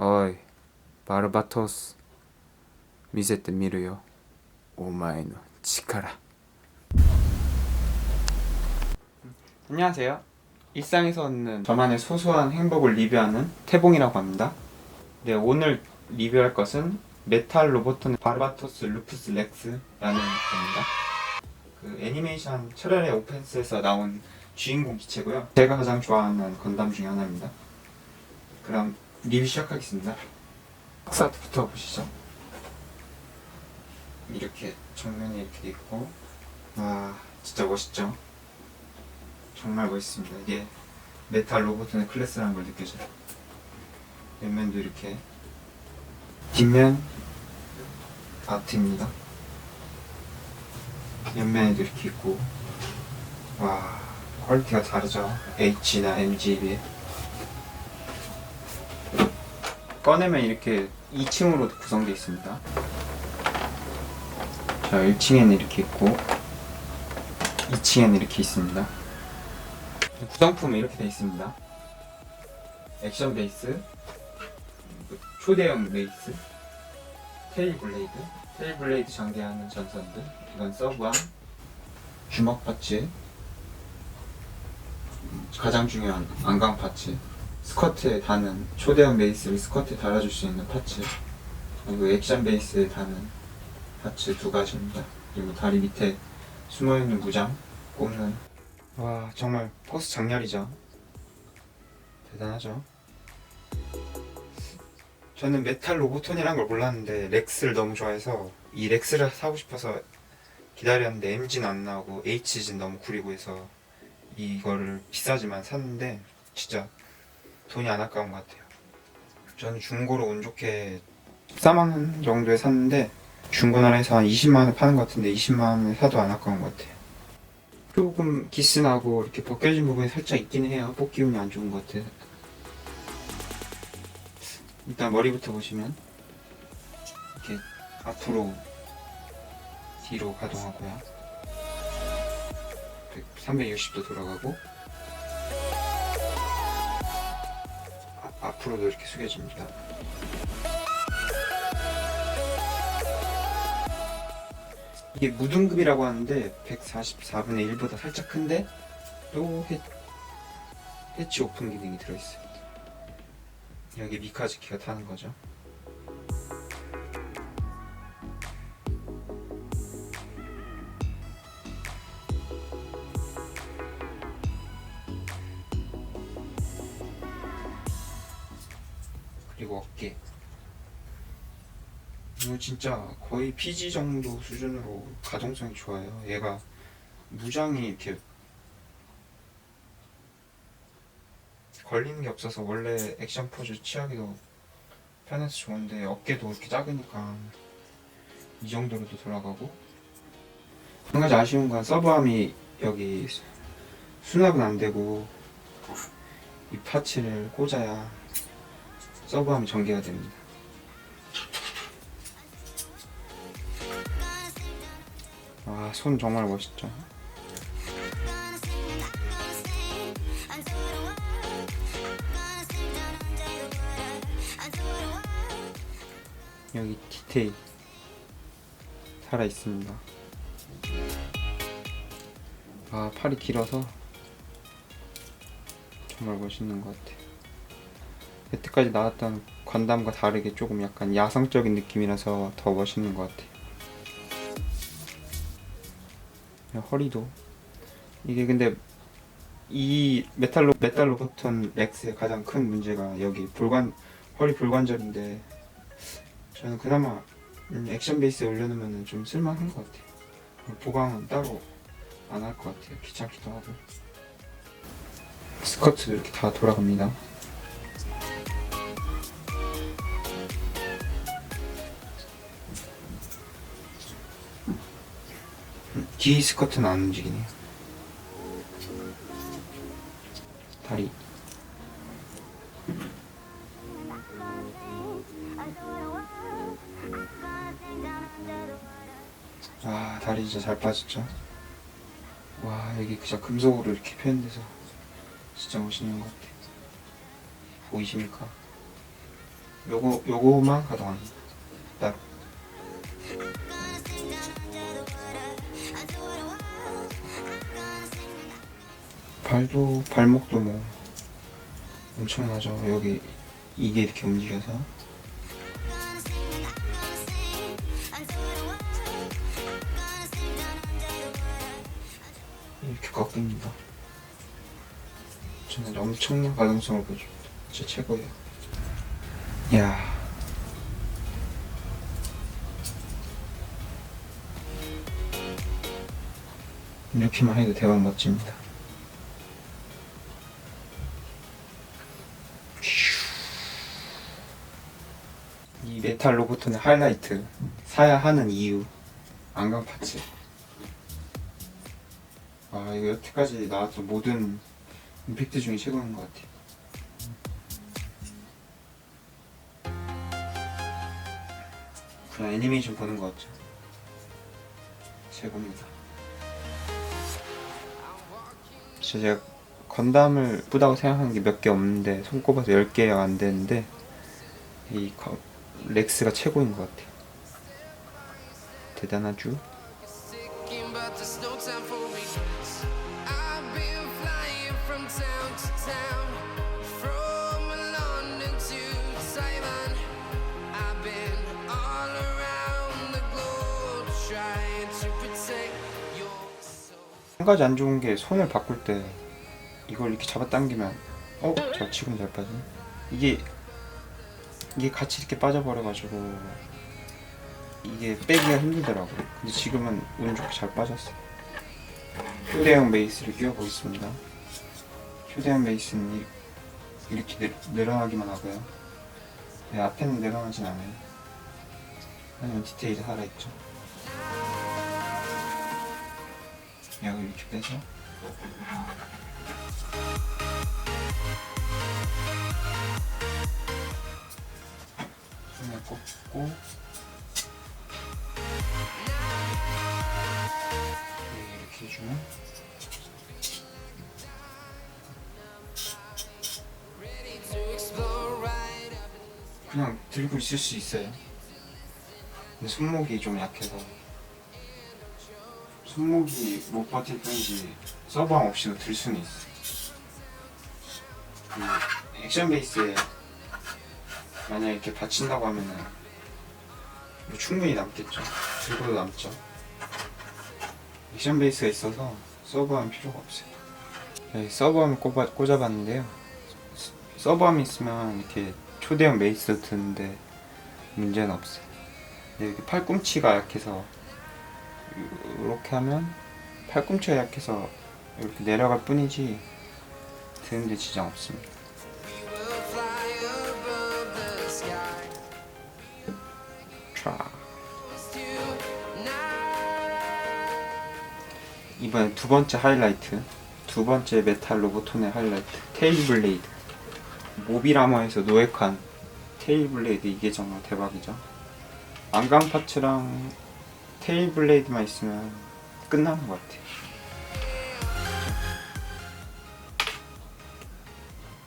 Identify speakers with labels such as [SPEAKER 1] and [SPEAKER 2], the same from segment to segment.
[SPEAKER 1] 어이, 바르바토스. 미세테 미르요. 오마이노 치카라. 안녕하세요. 일상에서 얻는 저만의 소소한 행복을 리뷰하는 태봉이라고 합니다. 네, 오늘 리뷰할 것은 메탈 로보트 바르바토스 루푸스 렉스라는 겁니다. 그 애니메이션 철혈의 오펜스에서 나온 주인공 기체고요. 제가 가장 좋아하는 건담 중에 하나입니다. 그럼 리뷰 시작하겠습니다. 박스아트부터 보시죠. 이렇게 정면이 이렇게 돼 있고 와 진짜 멋있죠? 정말 멋있습니다. 이게 메탈 로보톤의 클래스라는 걸 느껴져요. 옆면도 이렇게 뒷면 아트입니다. 옆면에도 이렇게 있고 와 퀄리티가 다르죠? H나 MG에 비해 꺼내면 이렇게 2층으로 구성되어 있습니다. 자 1층에는 이렇게 있고 2층에는 이렇게 있습니다. 구성품은 이렇게 되어 있습니다. 액션 베이스 초대형 베이스 테일 블레이드 테일 블레이드 전개하는 전선들 이건 서브암 주먹 파츠 가장 중요한 안강 파츠 스커트에 다는 초대형 베이스를 스커트에 달아줄 수 있는 파츠 그리고 액션 베이스에 다는 파츠 두 가지입니다. 그리고 다리 밑에 숨어있는 무장 꼽는. 와 정말 포스 장렬이죠. 대단하죠. 저는 메탈 로보톤이란 걸 몰랐는데 렉스를 너무 좋아해서 이 렉스를 사고 싶어서 기다렸는데 MG는 안 나오고 HG는 너무 구리고 해서 이거를 비싸지만 샀는데 진짜 돈이 안 아까운 것 같아요. 저는 중고로 운 좋게 14만 원 정도에 샀는데 중고나라에서 한 20만 원에 파는 것 같은데 20만 원에 사도 안 아까운 것 같아요. 조금 기스나고 이렇게 벗겨진 부분이 살짝 있긴 해요. 뽑기 운이 안 좋은 것 같아요 일단 머리부터 보시면 이렇게 앞으로 뒤로 가동하고요. 360도 돌아가고 앞으로도 이렇게 숙여집니다. 이게 무등급이라고 하는데 144분의 1보다 살짝 큰데 또 해, 해치 오픈 기능이 들어있어요 여기 미카즈키가 타는 거죠 진짜 거의 PG 정도 수준으로 가동성이 좋아요. 얘가 무장이 이렇게 걸리는 게 없어서 원래 액션 포즈 취하기도 편해서 좋은데 어깨도 이렇게 작으니까 이 정도로도 돌아가고 한 가지 아쉬운 건 서브암이 여기 수납은 안 되고 이 파츠를 꽂아야 서브암이 전개가 됩니다. 아, 손 정말 멋있죠. 여기 디테일 살아 있습니다. 아, 팔이 길어서 정말 멋있는 것 같아요. 여태까지 나왔던 관담과 다르게 조금 약간 야성적인 느낌이라서 더 멋있는 것 같아요. 허리도 이게 근데 이 메탈로 메탈 로보톤 렉스의 가장 큰 문제가 여기 불관 허리 불관절인데 저는 그나마 음, 액션 베이스에 올려놓으면 좀 쓸만한 것 같아요. 보강은 따로 안 할 것 같아요. 귀찮기도 하고 스커트도 이렇게 다 돌아갑니다. 뒤 스커트는 안 움직이네요. 다리. 아, 다리 진짜 잘 빠졌죠? 와, 여기 그냥 금속으로 이렇게 표현돼서 진짜 멋있는 것 같아요. 보이십니까? 요거 요거만 가져갑니 발도 발목도 뭐 엄청나죠. 여기 이게 이렇게 움직여서 이렇게 꺾입니다. 저는 엄청난 가능성을 보여줍니다. 진짜 최고예요. 야. 이렇게만 해도 대박 멋집니다. 메탈 로보트는 하이라이트 사야 하는 이유 안강 파츠. 아 이거 여태까지 나왔던 모든 임팩트 중에 최고인 것 같아요. 그냥 애니메이션 보는 것 같죠? 최고입니다. 진짜 제가 건담을 예쁘다고 생각하는 게몇 개 없는데 손꼽아서 10개가 안 되는데 이 거- 렉스가 최고인 것 같아요 대단하죠? 한 가지 안 좋은 게 손을 바꿀 때 이걸 이렇게 잡아당기면 어? 저 지금 잘 빠지네 이게 이게 같이 이렇게 빠져버려가지고 이게 빼기가 힘들더라고요. 근데 지금은 운 좋게 잘 빠졌어요. 휴대용 베이스를 끼워보겠습니다. 휴대용 베이스는 이- 이렇게 내, 내려가기만 하고요. 네, 앞에는 내려가진 않아요. 하지만 디테일이 살아있죠. 약을 이렇게 빼서 네, 이렇게 해주면. 그냥 들고 있을 수 있어요. 근데 손목이 좀 약해서. 손목이 못 버틸 뿐이지 서방 없이도 들 수는 있어 그 액션 베이스에 만약 이렇게 받친다고 하면은 뭐 충분히 남겠죠. 들고도 남죠. 액션 베이스가 있어서 서브함 필요가 없어요. 여기 서브함을 꽂아, 꽂아봤는데요. 스- 서브함이 있으면 이렇게 초대형 베이스 드는데 문제는 없어요. 근데 이렇게 팔꿈치가 약해서 이렇게 하면 팔꿈치가 약해서 이렇게 내려갈 뿐이지 드는데 지장 없습니다 촤. 이번에 두 번째 하이라이트 두 번째 메탈 로보톤의 하이라이트 테일 블레이드. 모비라머에서 노획한 테일 블레이드 이게 정말 대박이죠. 안강 파츠랑 테일 블레이드만 있으면 끝나는 것 같아요.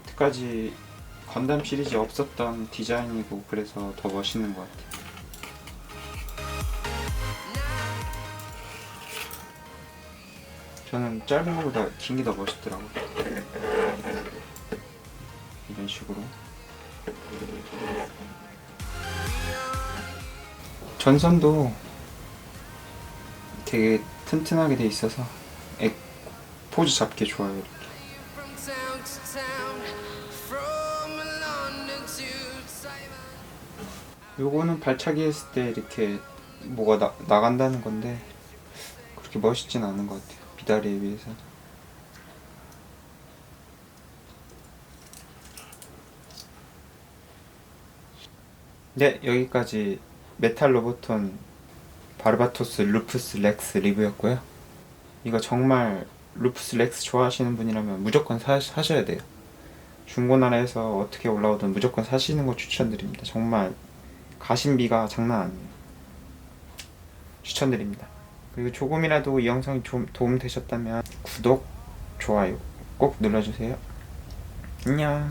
[SPEAKER 1] 여태까지 건담 시리즈에 없었던 디자인이고 그래서 더 멋있는 것 같아요 저는 짧은 것보다 긴 게 더 멋있더라고요. 이런 식으로. 전선도 되게 튼튼하게 돼 있어서 액, 포즈 잡기 좋아요. 요거는 발차기 했을 때 이렇게 뭐가 나, 나간다는 건데 그렇게 멋있진 않은 것 같아요. 비다리에 비해서. 네, 여기까지 메탈 로보톤 바르바토스 루프스 렉스 리뷰였고요. 이거 정말 루프스 렉스 좋아하시는 분이라면 무조건 사, 사셔야 돼요. 중고나라에서 어떻게 올라오든 무조건 사시는 거 추천드립니다. 정말 가심비가 장난 아니에요. 추천드립니다. 그리고 조금이라도 이 영상이 좀 도움 되셨다면 구독, 좋아요 꼭 눌러주세요. 안녕.